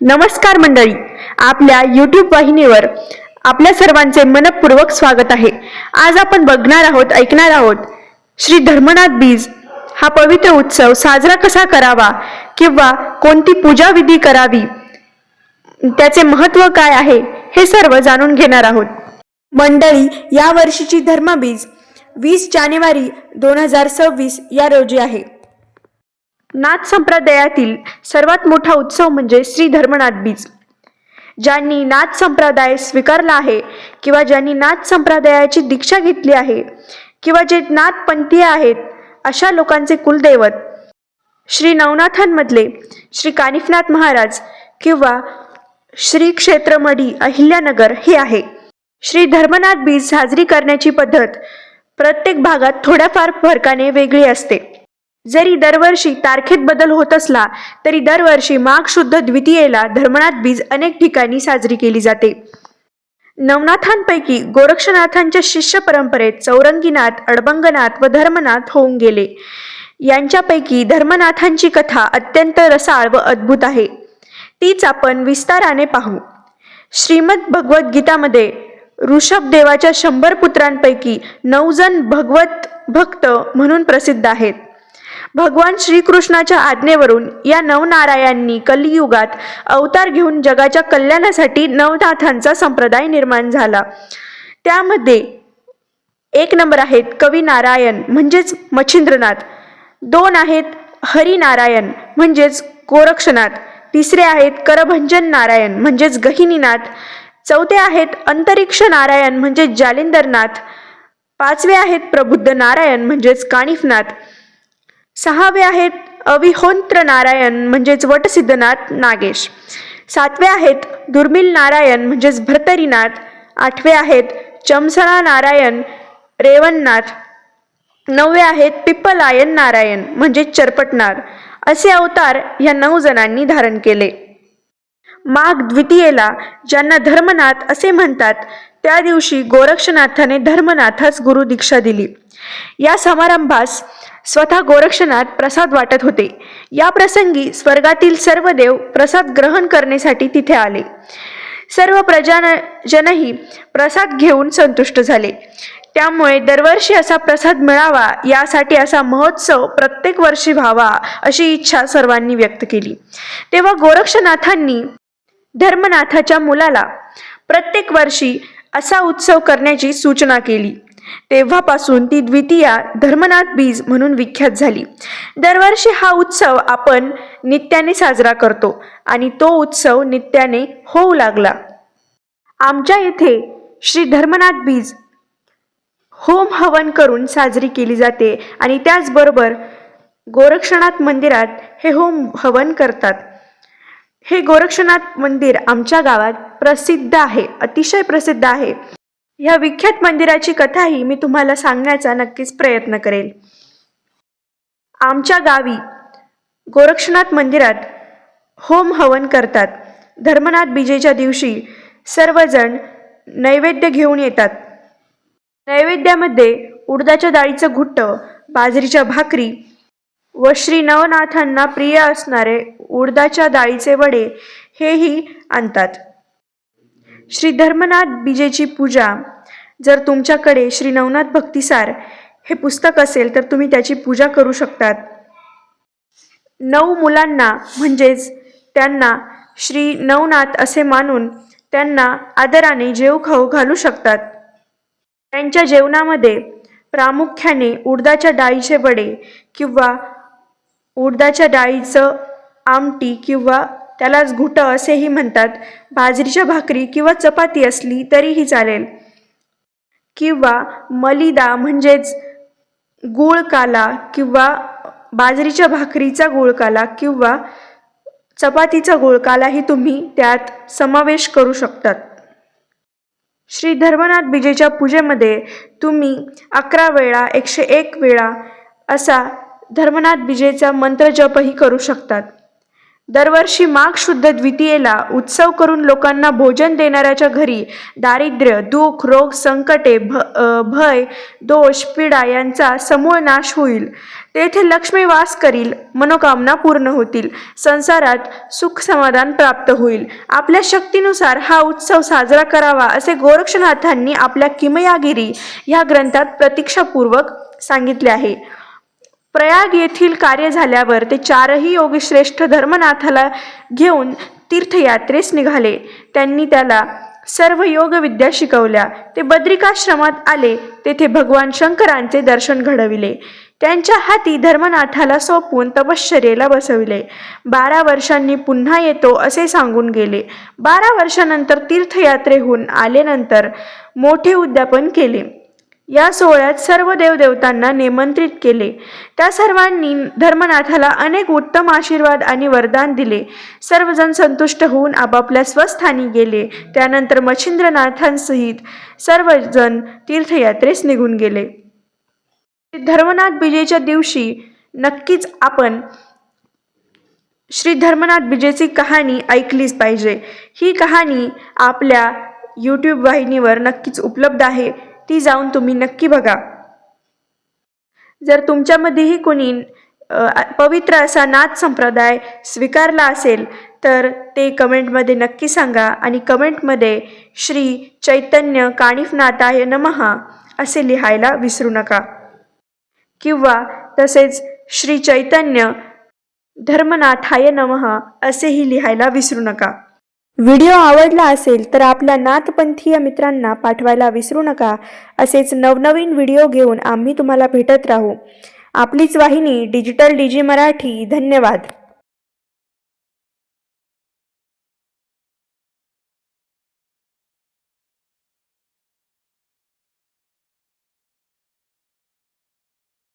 नमस्कार मंडळी. आपल्या यूट्यूब वाहिनीवर आपल्या सर्वांचे मनपूर्वक स्वागत आहे. आज आपण बघणार आहोत ऐकणार आहोत श्री धर्मनाथ बीज हा पवित्र उत्सव साजरा कसा करावा किंवा कोणती पूजा विधी करावी त्याचे महत्त्व काय आहे हे सर्व जाणून घेणार आहोत. मंडळी या वर्षीची धर्मबीज वीस जानेवारी दोन हजार सव्वीस या रोजी आहे. नाथ संप्रदायातील सर्वात मोठा उत्सव म्हणजे श्री धर्मनाथ बीज. ज्यांनी नाथ संप्रदाय स्वीकारला आहे किंवा ज्यांनी नाथ संप्रदायाची दीक्षा घेतली आहे किंवा जे नाथपंथीय आहेत अशा लोकांचे कुलदैवत. श्री नवनाथांमधले श्री कानिफनाथ महाराज किंवा श्री क्षेत्रमढी अहिल्यानगर हे आहे. श्री धर्मनाथ बीज साजरी करण्याची पद्धत प्रत्येक भागात थोड्याफार फरकाने वेगळी असते. जरी दरवर्षी तारखेत बदल होत असला तरी दरवर्षी माघ शुद्ध द्वितीयेला धर्मनाथ बीज अनेक ठिकाणी साजरी केली जाते. नवनाथांपैकी गोरक्षनाथांच्या शिष्य परंपरेत चौरंगीनाथ अडबंगनाथ व धर्मनाथ होऊन गेले. यांच्यापैकी धर्मनाथांची कथा अत्यंत रसाळ व अद्भुत आहे. तीच आपण विस्ताराने पाहू. श्रीमद भगवद्गीतामध्ये ऋषभदेवाच्या शंभर पुत्रांपैकी नऊ जण भगवत भक्त म्हणून प्रसिद्ध आहेत. भगवान श्रीकृष्णाच्या आज्ञेवरून या नवनारायांनी कलियुगात अवतार घेऊन जगाच्या कल्याणासाठी नवनाथांचा संप्रदाय निर्माण झाला. त्यामध्ये एक नंबर आहेत कवी नारायण म्हणजेच मच्छिंद्रनाथ. दोन आहेत हरिनारायण म्हणजेच गोरक्षनाथ. तिसरे आहेत करभंजन नारायण म्हणजेच गहिनीनाथ. चौथे आहेत अंतरिक्ष नारायण म्हणजेच जालिंदरनाथ. पाचवे आहेत प्रबुद्ध नारायण म्हणजेच काणिफनाथ सहावे आहेत अविहोंत्र नारायण म्हणजेच वटसिद्धनाथ नागेश. सातवे आहेत दुर्मिल नारायण म्हणजेच भर्तरीनाथ. आठवे आहेत चमसळा नारायण रेवणनाथ. नववे आहेत पिप्पलायन नारायण म्हणजेच चरपटनार. असे अवतार या नऊ जणांनी धारण केले. माघ द्वितीयेला ज्यांना धर्मनाथ असे म्हणतात त्या दिवशी गोरक्षनाथाने धर्मनाथास गुरु दीक्षा दिली. या समारंभास स्वतः गोरक्षनाथ प्रसाद वाटत होते. या प्रसंगी स्वर्गातील सर्व देव प्रसाद ग्रहण करण्यासाठी तिथे आले. सर्व प्रजान जनही प्रसाद घेऊन संतुष्ट झाले. त्यामुळे दरवर्षी असा प्रसाद मिळावा यासाठी असा महोत्सव प्रत्येक वर्षी व्हावा अशी इच्छा सर्वांनी व्यक्त केली. तेव्हा गोरक्षनाथांनी धर्मनाथाच्या मुलाला प्रत्येक वर्षी असा उत्सव करण्याची सूचना केली. तेव्हापासून ती द्वितीया धर्मनाथ बीज म्हणून विख्यात झाली. दरवर्षी हा उत्सव आपण नित्याने साजरा करतो आणि तो उत्सव नित्याने होऊ लागला. आमच्या येथे श्री धर्मनाथ बीज होम हवन करून साजरी केली जाते आणि त्याचबरोबर गोरक्षनाथ मंदिरात हे होम हवन करतात. हे गोरक्षनाथ मंदिर आमच्या गावात प्रसिद्ध आहे अतिशय प्रसिद्ध आहे. ह्या विख्यात मंदिराची कथाही मी तुम्हाला सांगण्याचा नक्कीच प्रयत्न करेल. आमच्या गावी गोरक्षनाथ मंदिरात होम हवन करतात. धर्मनाथ बीजेच्या दिवशी सर्वजण नैवेद्य घेऊन येतात. नैवेद्यामध्ये उडदाच्या डाळीचं घुट्ट बाजरीच्या भाकरी व श्री नवनाथांना प्रिय असणारे उडदाच्या डाळीचे वडे हेही आणतात. श्री धर्मनाथ बीजेची पूजा. जर तुमच्याकडे श्री नवनाथ भक्तिसार हे पुस्तक असेल तर तुम्ही त्याची पूजा करू शकतात. नऊ मुलांना म्हणजेच त्यांना श्री नवनाथ असे मानून त्यांना आदराने जेव खाऊ घालू शकतात. त्यांच्या जेवणामध्ये प्रामुख्याने उडदाच्या डाळीचे वडे किंवा उडदाच्या डाळीचं आमटी किंवा त्यालाच घुटं असेही म्हणतात. बाजरीच्या भाकरी किंवा चपाती असली तरीही चालेल. किंवा मलिदा म्हणजेच गुळकाला किंवा बाजरीच्या भाकरीचा गुळकाला किंवा चपातीचा गुळकालाही तुम्ही त्यात समावेश करू शकतात. श्री धर्मनाथ बीजेच्या पूजेमध्ये तुम्ही अकरा वेळा एकशे एक वेळा असा धर्मनाथ बीजेचा मंत्र जपही करू शकतात. दरवर्षी माघ शुद्ध द्वितीयेला उत्सव करून लोकांना भोजन देणाऱ्याच्या घरी दारिद्र्य दुःख रोग संकटे भ भय दोष पीडा यांचा समूळ नाश होईल. तेथे लक्ष्मी वास करील मनोकामना पूर्ण होतील संसारात सुख समाधान प्राप्त होईल. आपल्या शक्तीनुसार हा उत्सव साजरा करावा असे गोरक्षनाथांनी आपल्या किमयागिरी ह्या ग्रंथात प्रतीक्षापूर्वक सांगितले आहे. प्रयाग येथील कार्य झाल्यावर ते चारही योगी श्रेष्ठ धर्मनाथाला घेऊन तीर्थयात्रेस निघाले. त्यांनी त्याला सर्व योगविद्या शिकवल्या. ते बद्रिकाश्रमात आले. तेथे भगवान शंकरांचे दर्शन घडविले. त्यांच्या हाती धर्मनाथाला सोपवून तपश्चर्येला बसविले. बारा वर्षांनी पुन्हा येतो असे सांगून गेले. बारा वर्षानंतर तीर्थयात्रेहून आल्यानंतर मोठे उद्यापन केले. या सोहळ्यात सर्व देवदेवतांना निमंत्रित केले. त्या सर्वांनी धर्मनाथाला अनेक उत्तम आशीर्वाद आणि वरदान दिले. सर्वजण संतुष्ट होऊन आपापल्या स्वस्थानी गेले. त्यानंतर मच्छिंद्रनाथांसहित सर्वजण तीर्थयात्रेस निघून गेले. धर्मनाथ विजेच्या दिवशी नक्कीच आपण श्री धर्मनाथ बिजेची कहाणी ऐकलीच पाहिजे. ही कहाणी आपल्या यूट्यूब वाहिनीवर नक्कीच उपलब्ध आहे. ती जाऊन तुम्ही नक्की बघा. जर तुमच्यामध्येही कोणी पवित्र असा नाथ संप्रदाय स्वीकारला असेल तर ते कमेंटमध्ये नक्की सांगा आणि कमेंटमध्ये श्री चैतन्य काणिफनाथाय नमहा असे लिहायला विसरू नका. किंवा तसेच श्री चैतन्य धर्मनाथाय नमः असेही लिहायला विसरू नका. व्हिडिओ आवडला असेल तर आपल्या नाथपंथीय मित्रांना पाठवायला विसरू नका. असेच नवनवीन व्हिडिओ घेऊन आम्ही तुम्हाला भेटत राहू. आपलीच वाहिनी डिजिटल डीजी मराठी. धन्यवाद.